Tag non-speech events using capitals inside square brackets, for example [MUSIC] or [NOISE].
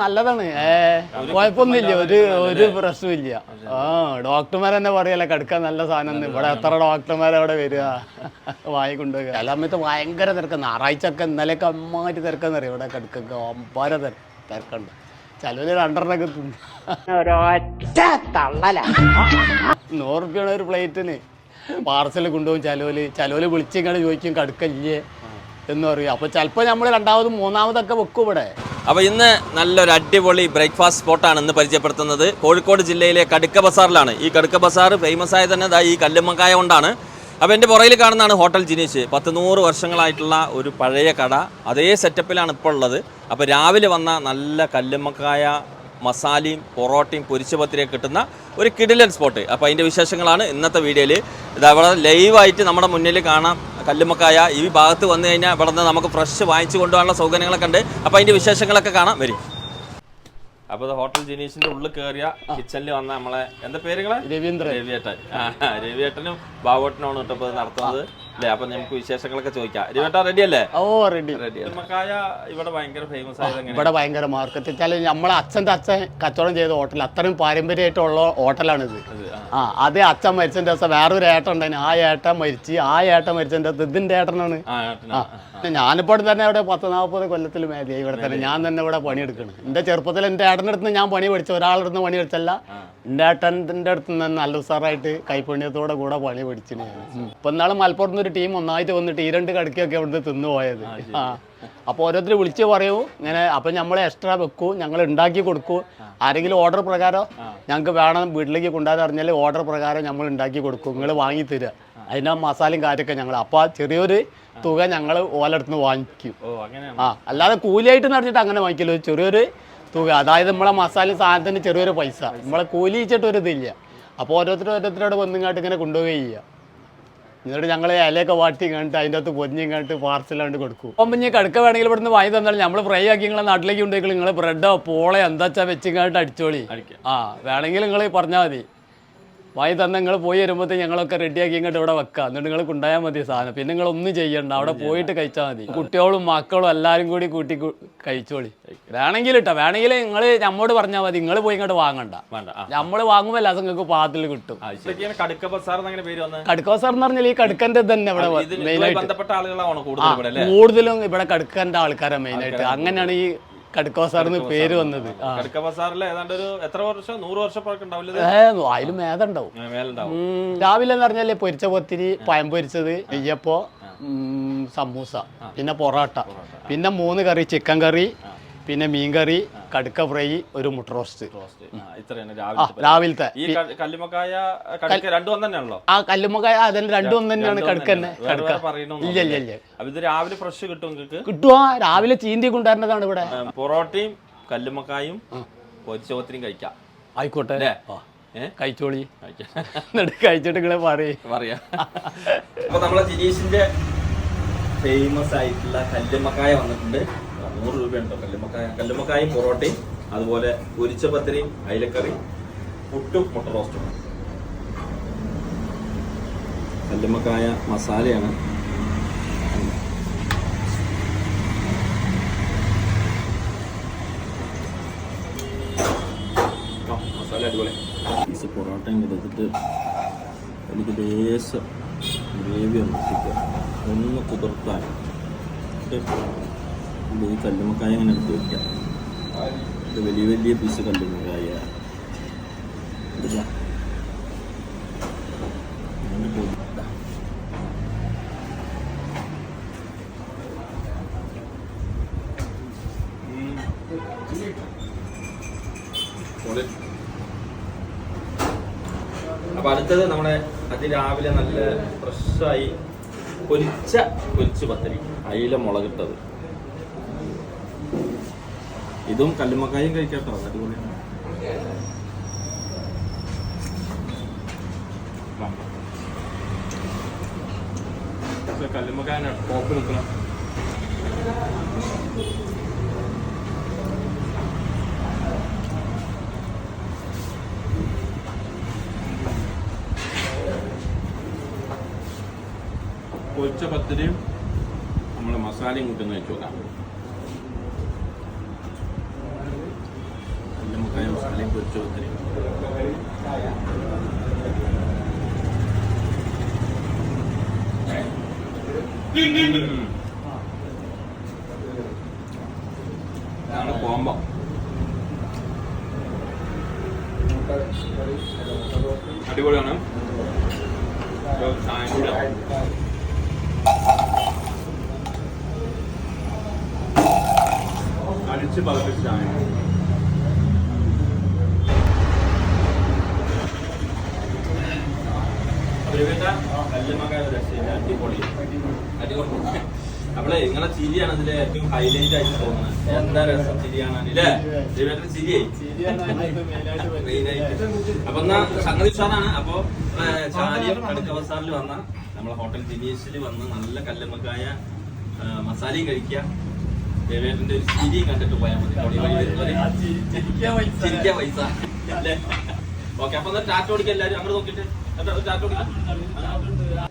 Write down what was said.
നല്ലതാണ്. ഏ കുഴപ്പമൊന്നുമില്ല. ഒരു ഒരു പ്രശ്നമില്ല ആ ഡോക്ടർമാർ തന്നെ പറയല്ലേ കടുക്കാൻ നല്ല സാധനം. ഇവിടെ എത്ര ഡോക്ടർമാർ അവിടെ വരിക? [LAUGHS] വായി കൊണ്ടുപോകുക ചില സമയത്ത് ഭയങ്കര തിരക്കാണ്. ഞായറാഴ്ച ഒക്കെ ഇന്നലെയൊക്കെ അമ്മാതിരി തിരക്കെന്ന് അറിയാം ഇവിടെ കടുക്കൊക്കെ ഒമ്പാര തിരക്കുണ്ട്. ചിലവര് രണ്ടെണ്ണൊക്കെ നൂറ് റുപ്യാണ് ഒരു പ്ലേറ്റിന് പാർസൽ കൊണ്ടുപോകും ചിലവര്. ചിലവര് വിളിച്ചിങ്ങനെ ചോദിക്കും കടുക്കല്ലേ? എന്ന് പറയും. അപ്പൊ ചിലപ്പോ നമ്മൾ രണ്ടാമതും മൂന്നാമതൊക്കെ വെക്കും ഇവിടെ. അപ്പോൾ ഇന്ന് നല്ലൊരു അടിപൊളി ബ്രേക്ക്ഫാസ്റ്റ് സ്പോട്ടാണ് ഇന്ന് പരിചയപ്പെടുത്തുന്നത്. കോഴിക്കോട് ജില്ലയിലെ കടുക്ക ബസാറിലാണ്. ഈ കടുക്ക ബസാർ ഫേമസ് ആയ തന്നെ ഈ കല്ലുമ്മക്കായ കൊണ്ടാണ്. അപ്പോൾ എന്റെ പുറയിൽ കാണുന്നതാണ് ഹോട്ടൽ ജിനീഷ്. പത്ത് നൂറ് വർഷങ്ങളായിട്ടുള്ള ഒരു പഴയ കട. അതേ സെറ്റപ്പിലാണ് ഇപ്പോൾ ഉള്ളത്. അപ്പോൾ രാവിലെ വന്ന നല്ല കല്ലുമ്മക്കായ മസാലയും പൊറോട്ടയും പൊരിച്ച പത്തിരിയൊക്കെ കിട്ടുന്ന ഒരു കിടിലൻ സ്പോട്ട്. അപ്പോൾ അതിന്റെ വിശേഷങ്ങളാണ് ഇന്നത്തെ വീഡിയോയിൽ ഇത് അവിടെ ലൈവായിട്ട് നമ്മുടെ മുന്നിൽ കാണാം. കല്ലുമ്മക്കായ ഈ ഭാഗത്ത് വന്നു കഴിഞ്ഞാൽ ഇവിടെ നിന്ന് നമുക്ക് ഫ്രഷ് വാങ്ങിച്ചു കൊണ്ടുപോകാനുള്ള സൗകര്യങ്ങളൊക്കെ ഉണ്ട്. അപ്പോൾ അതിന്റെ വിശേഷങ്ങളൊക്കെ കാണാം. വരും. അപ്പൊ ഹോട്ടൽ ജിനീഷിന്റെ ഉള്ളിൽ കയറിയ കിച്ചണിൽ വന്ന നമ്മളെ എന്താ പേരുകളെ? രവീന്ദ്രൻ. രവിയേട്ടൻ. രവിയേട്ടനും ബാബുവേട്ടനുമാണ് കേട്ടോ ഇപ്പോൾ ഇത് നടത്തുന്നത്. അല്ലേ? അപ്പൊ നമുക്ക് വിശേഷങ്ങളൊക്കെ ചോദിക്കാം. രവിയേട്ടൻ റെഡി അല്ലേ? ഓ റെഡി റെഡി ഇവിടെ ഭയങ്കര ഫേമസ് ആയത് എങ്ങനെ ഇവിടെ ഭയങ്കര മാർക്കറ്റ് വെച്ചാൽ നമ്മളെ അച്ഛന്റെ അച്ഛൻ കച്ചവടം ചെയ്ത ഹോട്ടൽ അത്രയും പാരമ്പര്യമായിട്ടുള്ള ഹോട്ടലാണിത് ആ. അത് അച്ഛൻ മരിച്ചതിന്റെ ദിവസം വേറൊരു ഏട്ടൻ ഉണ്ടായിരുന്നു ആ ഏട്ടൻ മരിച്ച് ആ ഏട്ടൻ മരിച്ചതിന്റെ ദിവസം ഇതിന്റെ ഏട്ടനാണ്. ആ. ഞാനിപ്പോൾ തന്നെ ഇവിടെ പത്ത് നാൽപ്പത് കൊല്ലത്തിൽ മേലെയായി ഇവിടെ തന്നെ. ഞാൻ തന്നെ ഇവിടെ പണിയെടുക്കണം. എന്റെ ചെറുപ്പത്തിൽ എന്റെ ഏട്ടന്റെ അടുത്ത് ഞാൻ പണി പഠിച്ചു ഒരാളുടെ അടുത്ത് പണി പഠിച്ചല്ല എന്റെ ഏട്ടന്റെ അടുത്ത് നിന്ന് നല്ല ഉസാറായിട്ട് കൈപ്പുണ്യത്തോടെ കൂടെ പണി പഠിച്ചിന് ഞാൻ. ഇപ്പം നാളെ മലപ്പുറത്ത് നിന്ന് ഒരു ടീം ഒന്നായിട്ട് വന്നിട്ട് ഈ രണ്ട് കടക്കൊക്കെ അവിടുന്ന് തിന്നു പോയത്. ആ അപ്പോൾ ഓരോരുത്തർ വിളിച്ച് പറയൂ ഇങ്ങനെ അപ്പം നമ്മൾ എക്സ്ട്രാ വെക്കൂ ഞങ്ങൾ ഉണ്ടാക്കി കൊടുക്കൂ. ആരെങ്കിലും ഓർഡർ പ്രകാരം ഞങ്ങൾക്ക് വേണം വീട്ടിലേക്ക് കൊണ്ടുവരാൻ അറിഞ്ഞാൽ ഓർഡർ പ്രകാരം നമ്മൾ ഉണ്ടാക്കി കൊടുക്കും നിങ്ങൾ വാങ്ങി തരിക അതിന്റെ മസാലയും കാര്യമൊക്കെ ഞങ്ങൾ. അപ്പോൾ ആ ചെറിയൊരു തുക ഞങ്ങൾ ഓലടുത്ത് നിന്ന് വാങ്ങിക്കും. ആ. അല്ലാതെ കൂലിയായിട്ട് നടത്തിയിട്ട് അങ്ങനെ വാങ്ങിക്കല്ലോ. ചെറിയൊരു തുക. അതായത് നമ്മളെ മസാല സാധനത്തിന് ചെറിയൊരു പൈസ. നമ്മളെ കൂലി ഇച്ചിട്ട് ഒരു ഇതില്ല. അപ്പോൾ ഓരോരുത്തർ ഓരോരുത്തരോട് വന്നിങ്ങാട്ട് ഇങ്ങനെ കൊണ്ടുപോവുകയും ചെയ്യുക എന്നിട്ട് ഞങ്ങൾ ഇലയൊക്കെ വാട്ടി കണ്ടിട്ട് അതിന്റെ അകത്ത് പൊഞ്ഞും കണ്ടിട്ട് പാർസലാണ്ട് കൊടുക്കും. അപ്പം ഇനി കടുക്ക വേണമെങ്കിൽ ഇവിടെ നിന്ന് വാങ്ങി തന്നാൽ നമ്മൾ ഫ്രൈ ആക്കി നിങ്ങളെ നാട്ടിലേക്ക് കൊണ്ടുപോയി നിങ്ങൾ ബ്രെഡോ പോളോ എന്താ വെച്ചാൽ വെച്ചിങ്ങാട്ട് അടിച്ചോളി. ആ വേണമെങ്കിൽ നിങ്ങൾ പറഞ്ഞാൽ മതി. വാങ്ങി തന്നെ നിങ്ങൾ പോയി വരുമ്പോഴത്തേക്ക് ഞങ്ങളൊക്കെ റെഡിയാക്കി ഇങ്ങോട്ട് ഇവിടെ വെക്കാം. എന്നിട്ട് നിങ്ങൾ കൊണ്ടുപോയാൽ മതി സാധനം. പിന്നെ നിങ്ങൾ ഒന്നും ചെയ്യണ്ട. അവിടെ പോയിട്ട് കഴിച്ചാൽ മതി. കുട്ടികളും മക്കളും എല്ലാവരും കൂടി കൂട്ടി കഴിച്ചോളി. വേണമെങ്കിൽ ഇട്ടോ. വേണമെങ്കിൽ നിങ്ങൾ നമ്മോട് പറഞ്ഞാൽ മതി. നിങ്ങൾ പോയി ഇങ്ങോട്ട് വാങ്ങണ്ട. വേണ്ട. നമ്മൾ വാങ്ങുമ്പോൾ എല്ലാ നിങ്ങൾക്ക് പാത്തിൽ കിട്ടും. കടുക്ക ബസാർ എന്ന് പറഞ്ഞാൽ ഈ കടുക്കന്റെ തന്നെ ഇവിടെ ഇത് മെയിൻ ആയിട്ട്. ബന്ധപ്പെട്ട ആളുകളാണ് കൂടുതൽ ഇവിടെ അല്ലേ? കൂടുതലും ഇവിടെ കടുക്കന്റെ ആൾക്കാരാണ് മെയിൻ ആയിട്ട്. അങ്ങനെയാണ് ഈ കടുക്കോസർ എന്ന് പേര് വന്നത്. കടുക്ക ബസാറിൽ ഏതാണ്ട് ഒരു എത്ര വർഷം? നൂറ് വർഷം? അതിലും മേതുണ്ടാവും രാവിലെ എന്ന് പറഞ്ഞാൽ പൊരിച്ച പൊത്തിരി പഴം പൊരിച്ചത് നെയ്യപ്പോ സമൂസ പിന്നെ പൊറോട്ട. പിന്നെ മൂന്ന് കറി ചിക്കൻ കറി പിന്നെ മീൻ കറി കടുക്ക ഫ്രൈ ഒരു മുട്ട റോസ്റ്റ്. രാവിലത്തെ ആ കല്ലുമക്കായ അതന്നെ രണ്ടും ഒന്ന് തന്നെയാണ് കടുക്ക തന്നെ കടുക്ക. ഇല്ല ഇല്ല ഇല്ല. ഇത് രാവിലെ ഫ്രഷ് കിട്ടും കിട്ടുവാ രാവിലെ ചീന്തി കൊണ്ടുവരേണ്ടതാണ് ഇവിടെ. പൊറോട്ടയും കല്ലുമ്മക്കായും പൊരിച്ചോത്തിരിയും കഴിക്കാം. ആയിക്കോട്ടെ. കഴിച്ചോളി. എന്നിട്ട് കഴിച്ചിട്ട് നിങ്ങളെ പറയും. പറയാ. അപ്പൊ നമ്മളെ ജിനീഷിന്റെ ഫേമസ് ആയിട്ടുള്ള കല്ലുമ്മക്കായ വന്നിട്ടുണ്ട്. നൂറ് രൂപയുണ്ടോ. കല്ലുമ്മക്കായ കല്ലുമ്മക്കായും പൊറോട്ടയും അതുപോലെ പൊരിച്ച പത്തിരിയും അയിലക്കറി പുട്ടും മുട്ട റോസ്റ്റും. കല്ലുമ്മക്കായ മസാലയാണ്. മസാല അടിപൊളി. പീസ് പൊറോട്ടയും കൊടുത്തിട്ട് എനിക്ക് ലേശം ഗ്രേവി ഒന്ന് ഇട്ടിട്ട് ഒന്ന് കുതിർത്താൻ. ഇത് ഈ കല്ലുമക്കായ അങ്ങനെ എടുത്ത് വയ്ക്കാം ഇത് വലിയ വലിയ പീസ് കല്ലുമക്കായ. അപ്പൊ അടുത്തത് നമ്മുടെ അതിരാവിലെ നല്ല ഫ്രഷായി പൊരിച്ച പൊരിച്ച് പത്തരി. അയില മുളകിട്ടത്. ഇതും കല്ലുമ്മക്കായും കഴിക്കാട്ടോ അടിപൊളിയാണ്. കല്ലുമ്മക്കായ ടോപ്പ് പത്തിരിയും നമ്മൾ മസാലയും കൂട്ടി ഒന്ന് നോക്കാം കൊടുത്തിരി. ഇതാണ് കോമ്പോ. അടിപൊളിയാണ്. ഒരു അവളെ നിങ്ങളെ ചിരിയാണ് ഇതിലെ ഏറ്റവും ഹൈലൈറ്റ് ആയിട്ട് തോന്നുന്നത്. എന്താ രസം ചിരിയാണ് അല്ലേ ദൈവത്തിന്റെ ചിരിയായി. അപ്പൊ എന്നാ സംഗതി ഉഷാറാണ്. അപ്പൊ അടുത്ത അവസാനിൽ വന്ന നമ്മളെ ഹോട്ടൽ ജിനീഷിൽ വന്ന് നല്ല കല്ലുമ്മക്കായ മസാലയും കഴിക്കുക ദേവേട്ടന്റെ ഒരു ചിരിയും കണ്ടിട്ട് പോയാൽ മതി. ചിരിക്കാൻ പൈസ. അല്ലേ? ഓക്കെ അപ്പൊ ടാറ്റ ഓടിക്കാം എല്ലാവരും അങ്ങോട്ട് നോക്കിയിട്ട്. ടാറ്റ ഓടിക്കാം